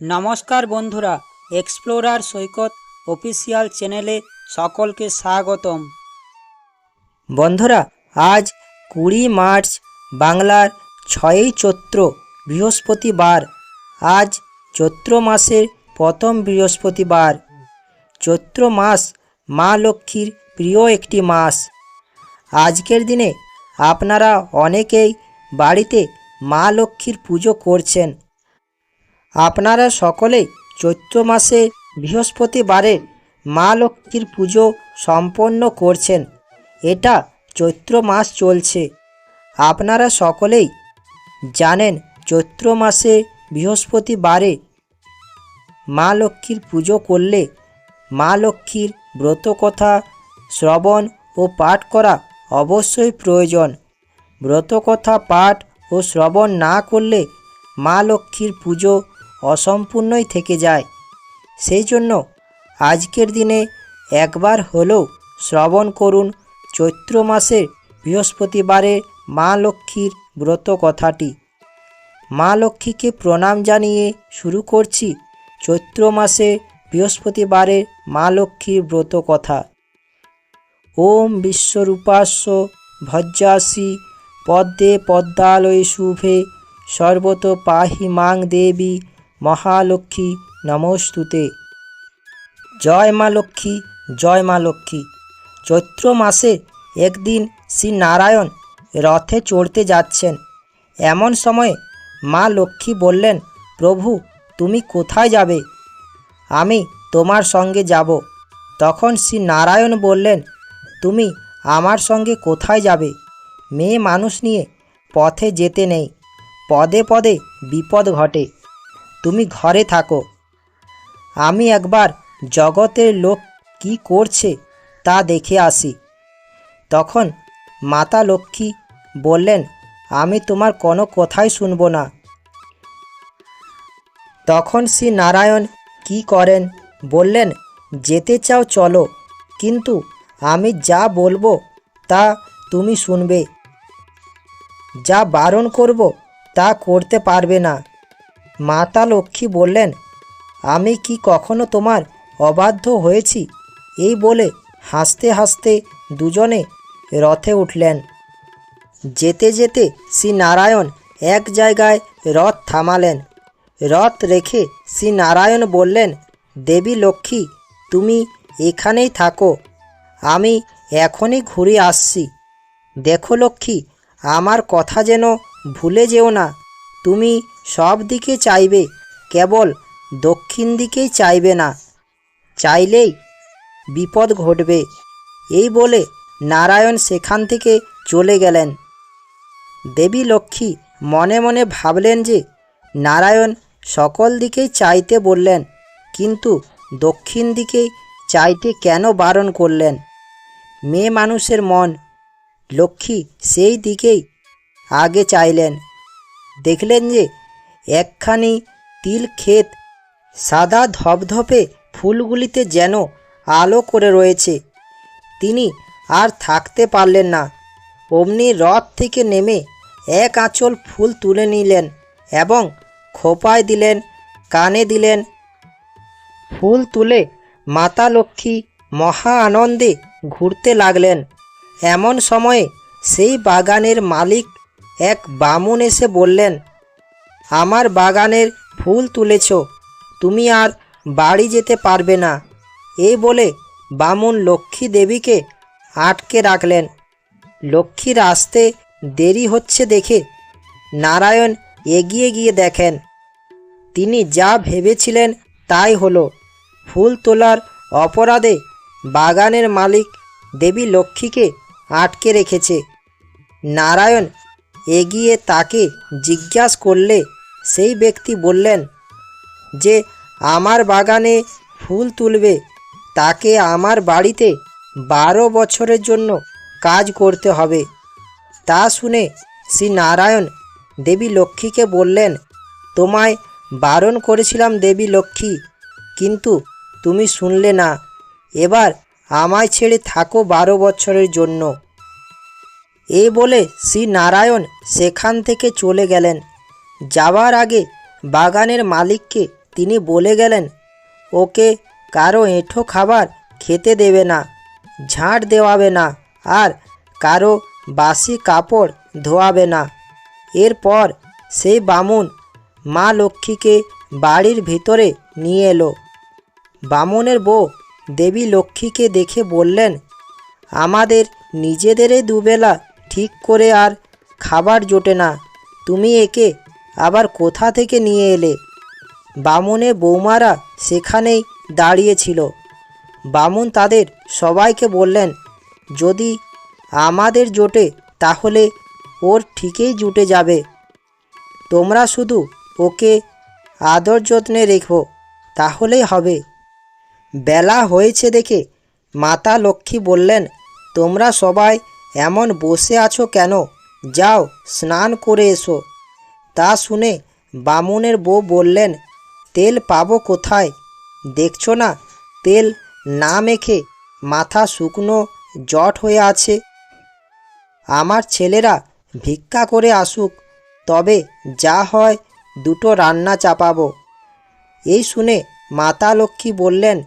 নমস্কার বন্ধুরা এক্সপ্লোরার সৈকত অফিসিয়াল চ্যানেলে সকলকে স্বাগতম। বন্ধুরা, আজ কুড়ি মার্চ, বাংলার ছয়ই চৈত্র, বৃহস্পতিবার। আজ চৈত্র মাসের প্রথম বৃহস্পতিবার। চৈত্র মাস মা লক্ষ্মীর প্রিয় একটি মাস। আজকের দিনে আপনারা অনেকেই বাড়িতে মা লক্ষ্মীর পুজো করছেন। আপনারা সকলেই চৈত্র মাসে বৃহস্পতিবারের মা লক্ষ্মীর পুজো সম্পন্ন করছেন। এটা চৈত্র মাস চলছে। আপনারা সকলেই জানেন চৈত্র মাসে বৃহস্পতিবারে মা লক্ষ্মীর পুজো করলে মা লক্ষ্মীর ব্রতকথা, শ্রবণ ও পাঠ করা অবশ্যই প্রয়োজন। ব্রতকথা, পাঠ ও শ্রবণ না করলে মা লক্ষ্মীর পুজো অসম্পূর্ণই থেকে যায়। সেই জন্য আজকের দিনে একবার হলেও শ্রবণ করুন চৈত্র মাসের বৃহস্পতিবারে মা লক্ষ্মীর ব্রত কথাটি। মা লক্ষ্মীকে প্রণাম জানিয়ে শুরু করছি চৈত্র মাসে বৃহস্পতিবারের মা লক্ষ্মীর ব্রত কথা। ওম বিশ্বরূপাস্য ভজ্রাসি পদ্মে পদ্মালয়ে শুভে সর্বত পাহি মাং দেবী মহালক্ষ্মী, নমস্তুতে। জয় মা লক্ষ্মী, জয় মা লক্ষ্মী। চৈত্র মাসে একদিন শ্রী নারায়ণ রথে চড়তে যাচ্ছেন। এমন সময় মা লক্ষ্মী বললেন, প্রভু, তুমি কোথায় যাবে? আমি তোমার সঙ্গে যাব। তখন শ্রী নারায়ণ বললেন, তুমি আমার সঙ্গে কোথায় যাবে? মেয়ে মানুষ নিয়ে পথে যেতে নেই। পদে পদে বিপদ ঘটে। তুমি ঘরে থাকো। আমি একবার জগতের লোক কি করছে তা দেখে আসি। তখন মাতা লক্ষ্মী বললেন, আমি তোমার কোনো কথাই শুনব না। তখন শ্রী নারায়ণ কি করেন? বললেন, যেতে চাও চলো, কিন্তু আমি যা বলব তা তুমি শুনবে। যা বারণ করব তা করতে পারবে না। মাতা লক্ষ্মী বললেন, আমি কি কখনো তোমার অবাধ্য হয়েছি? এই বলে হাসতে হাসতে দুজনে রথে উঠলেন। যেতে যেতে শ্রী নারায়ণ এক জায়গায় রথ থামালেন। রথ রেখে শ্রী নারায়ণ বললেন, দেবী লক্ষ্মী, তুমি এখানেই থাকো। আমি এখনই ঘুরে আসছি। দেখো লক্ষ্মী, আমার কথা যেন ভুলে যেও না। তুমি সব দিকে চাইবে, কেবল দক্ষিণ দিকেই চাইবে না। চাইলেই বিপদ ঘটবে। এই বলে নারায়ণ সেখান থেকে চলে গেলেন। দেবী লক্ষ্মী মনে মনে ভাবলেন যে নারায়ণ সকল দিকেই চাইতে বললেন, কিন্তু দক্ষিণ দিকেই চাইতে কেন বারণ করলেন? মেয়ে মানুষের মন লক্ষ্মী সেই দিকেই আগে চাইলেন। দেখলেন যে একখানি তিল ক্ষেত সাদা ধপধপে ফুলগুলিতে যেন আলো করে রয়েছে। তিনি আর থাকতে পারলেন না। অমনি রথ থেকে নেমে এক আঁচল ফুল তুলে নিলেন এবং খোপায় দিলেন, কানে দিলেন। ফুল তুলে মাতা লক্ষ্মী মহা আনন্দে ঘুরতে লাগলেন। এমন সময়ে সেই বাগানের মালিক এক বামুন এসে বললেন, আমার বাগানের ফুল তুলেছ, তুমি আর বাড়ি যেতে পারবে না। এই বলে বামুন লক্ষ্মী দেবীকে আটকে রাখলেন। লক্ষ্মীর আসতে দেরি হচ্ছে দেখে নারায়ণ এগিয়ে গিয়ে দেখেন, তিনি যা ভেবেছিলেন তাই হলো। ফুল তোলার অপরাধে বাগানের মালিক দেবী লক্ষ্মীকে আটকে রেখেছে। নারায়ণ এগিয়ে তাকে জিজ্ঞাস করলে সেই ব্যক্তি বললেন, যে আমার বাগানে ফুল তুলবে, তাকে আমার বাড়িতে বারো বছরের জন্য কাজ করতে হবে। তা শুনে শ্রী নারায়ণ দেবী লক্ষ্মীকে বললেন, তোমায় বারণ করেছিলাম দেবী লক্ষ্মী, কিন্তু তুমি শুনলে না। এবার আমায় ছেড়ে থাকো বারো বছরের জন্য। এই বলে শ্রী নারায়ণ সেখান থেকে চলে গেলেন। যাওয়ার আগে বাগানের মালিককে তিনি বলে গেলেন, ওকে কারও এঁঠো খাবার খেতে দেবে না, ঝাঁট দেওয়াবে না, আর কারও বাসি কাপড় ধোয়াবে না। এরপর সেই বামুন মা লক্ষ্মীকে বাড়ির ভিতরে নিয়ে এলো। বামুনের বউ দেবী লক্ষ্মীকে দেখে বললেন, আমাদের নিজেদেরই দুবেলা ঠিক করে আর খাবার জোটে না। তুমি একে আবার কোথা থেকে নিয়ে এলে? বামুনের বৌমারা সেখানেই দাঁড়িয়েছিল। বামুন তাদের সবাইকে বললেন, যদি আমাদের জোটে, তাহলে ওর ঠিকই জুটে যাবে। তোমরা শুধু ওকে আদর যত্নে রেখো, তাহলেই হবে। বেলা হয়েছে দেখে মাতা লক্ষ্মী বললেন, তোমরা সবাই এমন বসে আছো কেন? যাও, স্নান করে এসো। তা শুনে বামুনের বউ বললেন, তেল পাবো কোথায়? দেখছ না, তেল না মেখে মাথা শুকনো জট হয়ে আছে। আমার ছেলেরা ভিক্ষা করে আসুক, তবে যা হয় দুটো রান্না চাপাবো। এই শুনে মাতা লক্ষ্মী বললেন,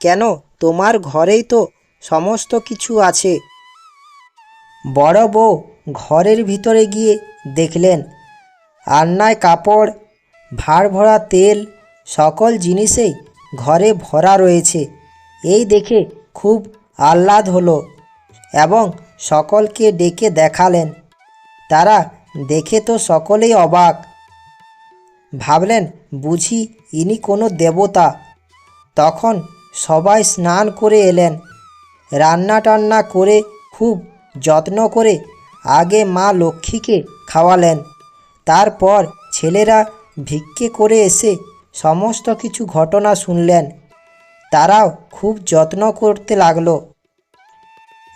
কেন? তোমার ঘরেই তো সমস্ত কিছু আছে। বড় বউ ঘরের ভিতরে গিয়ে দেখলেন আন্নায় কাপড়, ভাড় ভরা তেল, সকল জিনিসেই ঘরে ভরা রয়েছে। এই দেখে খুব আহ্লাদ হলো এবং সকলকে ডেকে দেখালেন। তারা দেখে তো সকলেই অবাক। ভাবলেন, বুঝি ইনি কোনো দেবতা। তখন সবাই স্নান করে এলেন। রান্না টান্না করে খুব যত্ন করে আগে মা লক্ষ্মীকে খাওয়ালেন। তারপর ছেলেরা ভিক্ষে করে এসে সমস্ত কিছু ঘটনা শুনলেন। তারাও খুব যত্ন করতে লাগল।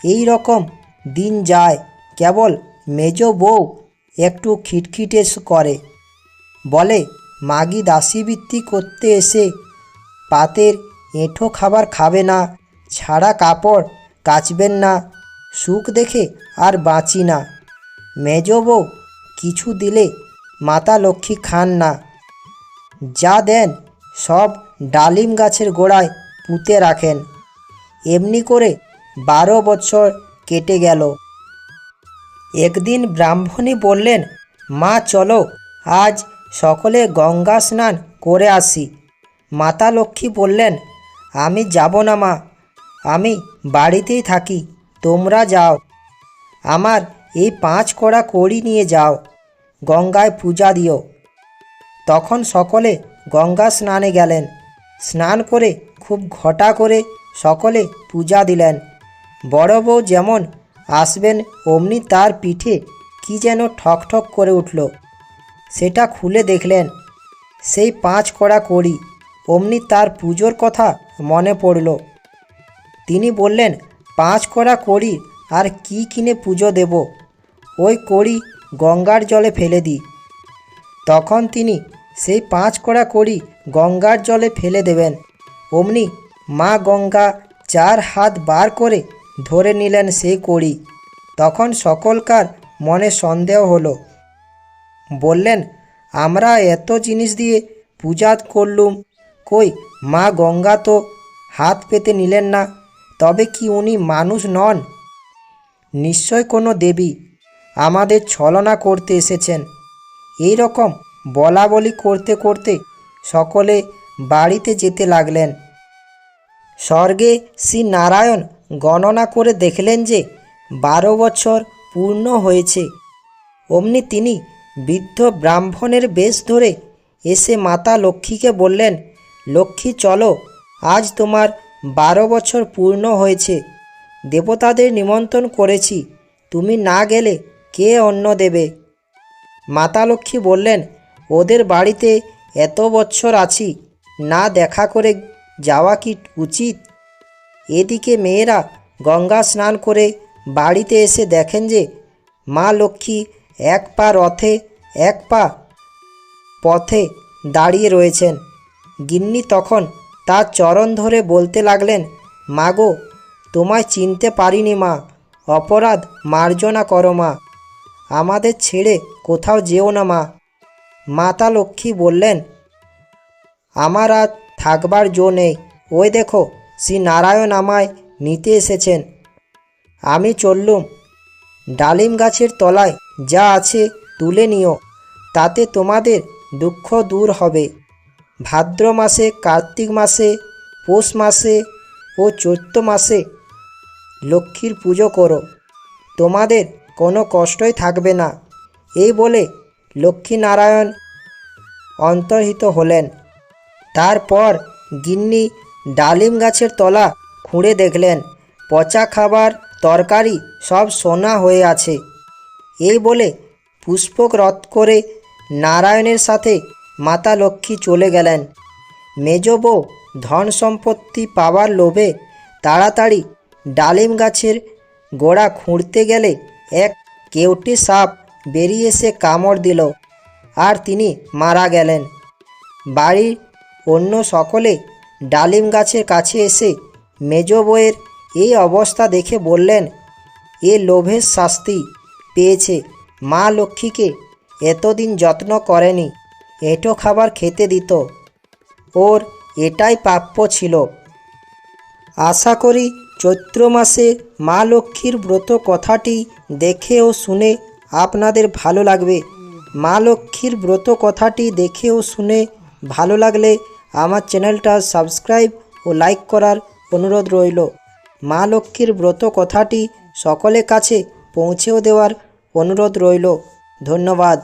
এই রকম দিন যায়, কেবল মেজ বউ একটু খিটখিটে করে। বলে, মাগি দাসীবৃত্তি করতে এসে পাতের এঁঠো খাবার খাবে না, ছাড়া কাপড় কাচবেন না সুখ দেখে আর বাঁচি না। মেজ বউ কিছু দিলে মাতা লক্ষ্মী খান না। যা দেন সব ডালিম গাছের গোড়ায় পুঁতে রাখেন। এমনি করে বারো বছর কেটে গেল। একদিন ব্রাহ্মণী বললেন, মা, চলো, আজ সকলে গঙ্গা স্নান করে আসি। মাতা লক্ষ্মী বললেন, আমি যাব না মা, আমি বাড়িতেই থাকি। তোমরা যাও। আমার এই পাঁচ কড়া কড়ি নিয়ে যাও, গঙ্গায় পূজা দিও। তখন সকলে গঙ্গা স্নানে গেলেন। স্নান করে খুব ঘটা করে সকলে পূজা দিলেন। বড় বউ যেমন আসবেন, অমনি তার পিঠে কি যেন ঠক ঠক করে উঠল। সেটা খুলে দেখলেন। সেই পাঁচ কড়া কড়ি, অমনি তার পুজোর কথা মনে পড়ল। তিনি বললেন পাঁচ কড়া কড়ি আর কি কিনে পুজো দেব, ওই কড়ি গঙ্গার জলে ফেলে দিই। তখন তিনি সেই পাঁচ কড়া কড়ি গঙ্গার জলে ফেলে দেবেন। অমনি মা গঙ্গা চার হাত বার করে ধরে নিলেন সেই কড়ি। তখন সকলকার মনে সন্দেহ হলো। বললেন, আমরা এত জিনিস দিয়ে পূজা করলুম, কই মা গঙ্গা তো হাত পেতে নিলেন না? তবে কি উনি মানুষ নন? নিশ্চয় কোনো দেবী আমাদের ছলনা করতে এসেছেন। এই রকম বলা বলি করতে করতে সকলে বাড়িতে যেতে লাগলেন। স্বর্গে শ্রী নারায়ণ গণনা করে দেখলেন যে বারো বছর পূর্ণ হয়েছে। অমনি তিনি বৃদ্ধ ব্রাহ্মণের বেশ ধরে এসে মাতা লক্ষ্মীকে বললেন, লক্ষ্মী চলো, আজ তোমার বারো বছর পূর্ণ হয়েছে। দেবতাদের নিমন্ত্রণ করেছি। তুমি না গেলে কে অন্ন দেবে? মাতা লক্ষ্মী বললেন, ওদের বাড়িতে এত বছর আছি, না দেখা করে যাওয়া কি উচিত? এদিকে মেয়েরা গঙ্গা স্নান করে বাড়িতে এসে দেখেন যে, মা লক্ষ্মী এক পা রথে, এক পা পথে দাঁড়িয়ে রয়েছেন। গিন্নি তখন তার চরণ ধরে বলতে লাগলেন মা গো তোমায় চিনতে পারিনি মা, অপরাধ মার্জনা করো মা, আমাদের ছেড়ে কোথাও যেও না মা। মাতা লক্ষ্মী বললেন, আমার আর থাকবার জো নেই। ওই দেখো শ্রী নারায়ণ আমায় নিতে এসেছেন। আমি চললুম। ডালিম গাছের তলায় যা আছে তুলে নিও, তাতে তোমাদের দুঃখ দূর হবে। ভাদ্র মাসে, কার্তিক মাসে, পৌষ মাসে ও চৈত্র মাসে লক্ষ্মীর পুজো করো। তোমাদের কোনো কষ্টই থাকবে না। এই বলে লক্ষ্মীনারায়ণ অন্তর্হিত হলেন। তারপর গিন্নি ডালিম গাছের তলা খুঁড়ে দেখলেন। পচা খাবার, তরকারি সব সোনা হয়ে আছে। এই বলে পুষ্পক রথ করে নারায়ণের সাথে মাতা লক্ষ্মী চলে গেলেন। মেজ ধন সম্পত্তি পাওয়ার লোভে তাড়াতাড়ি ডালিম গাছের গোড়া খুঁড়তে গেলে এক কেউটি সাপ বেরিয়ে এসে কামড় দিল আর তিনি মারা গেলেন। বাড়ির অন্য সকলে ডালিম গাছের কাছে এসে মেজ বউয়ের এই অবস্থা দেখে বললেন, এ লোভের শাস্তি পেয়েছে। মা লক্ষ্মীকে এতদিন যত্ন করেনি। এঁটো খাবার খেতে দিত। ওর এটাই প্রাপ্য ছিল। আশা করি চৈত্র মাসে মা লক্ষ্মীর ব্রত কথাটি দেখে ও শুনে আপনাদের ভালো লাগবে। মা লক্ষ্মীর ব্রত কথাটি দেখে ও শুনে ভালো লাগলে আমার চ্যানেলটা সাবস্ক্রাইব ও লাইক করার অনুরোধ রইল। মা লক্ষ্মীর ব্রত কথাটি সকলের কাছে পৌঁছেও দেওয়ার অনুরোধ রইল। ধন্যবাদ।